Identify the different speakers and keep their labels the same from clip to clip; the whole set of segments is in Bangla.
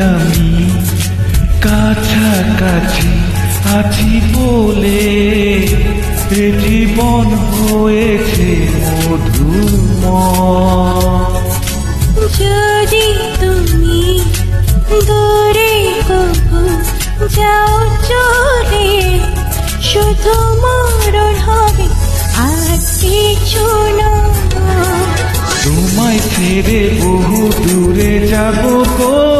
Speaker 1: আমি কাছাকাছি আছি বলে এ জীবন হয়েছে মধুময়।
Speaker 2: যদি তুমি দূরে কবু যাও চলে শুধু মরণ হবে আর কিছু না।
Speaker 1: তোমায় ছেড়ে বহু দূরে যাব কোথায়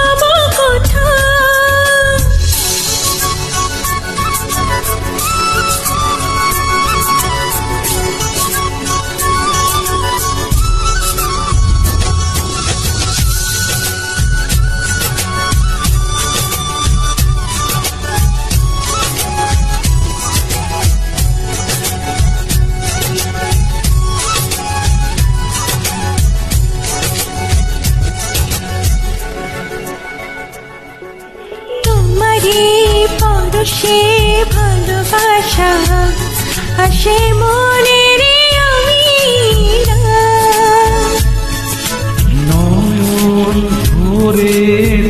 Speaker 1: ধরে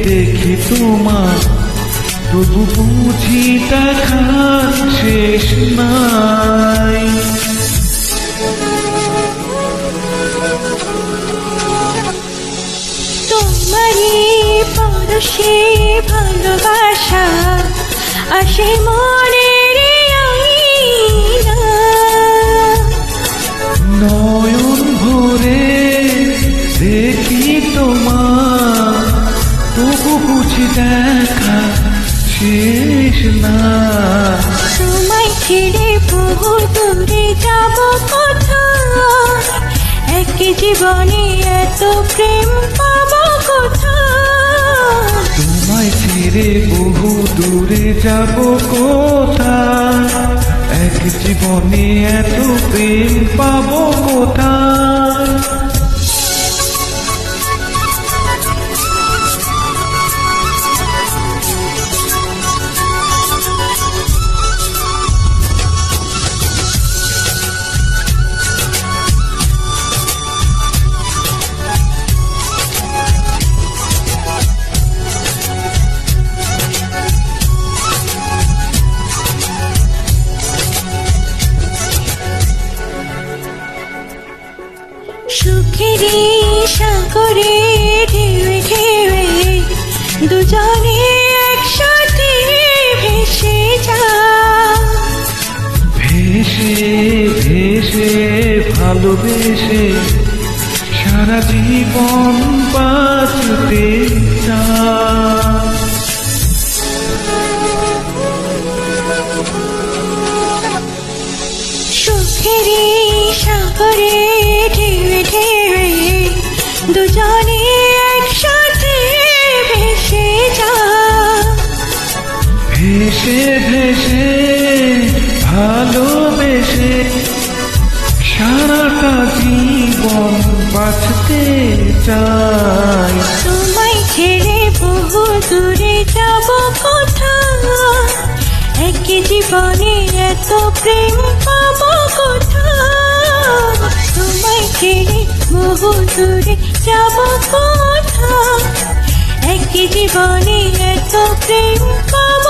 Speaker 1: দেখি তোমার। তবু বুঝি দেখার শেষ নাই।
Speaker 2: তোমারই পরশে ভালোবাসা আসে মনে
Speaker 1: নয়ন ভরে দেখি তোমার। তবু বুঝি দেখা শেষ না
Speaker 2: তোমায় ছেড়ে বহু দূরে যাব কোথায়? এক জীবনে এত প্রেম পাবো কোথায়?
Speaker 1: তোমায় ছেড়ে বহু দূরে যাব কোথায়? এক জীবনে এত প্রেম পাবো কোথায়?
Speaker 2: সুখেরই সাগরে ঢেউে ঢেউে দুজনে একসাথে ভেসে যা
Speaker 1: ভেসে ভেসে ভালোবেসে সারা জীবন বাঁচতে চাই।
Speaker 2: সুখেরই সাগরে
Speaker 1: বাঁচতে চাই।
Speaker 2: তোমায় ছেড়ে বহু দূরে যাব কোথায়? এক জীবনে এত প্রেম পাবো কোথায়? তোমায় ছেড়ে বহু দূরে যাব কোথায়? এক জীবনে এত প্রেম পাবো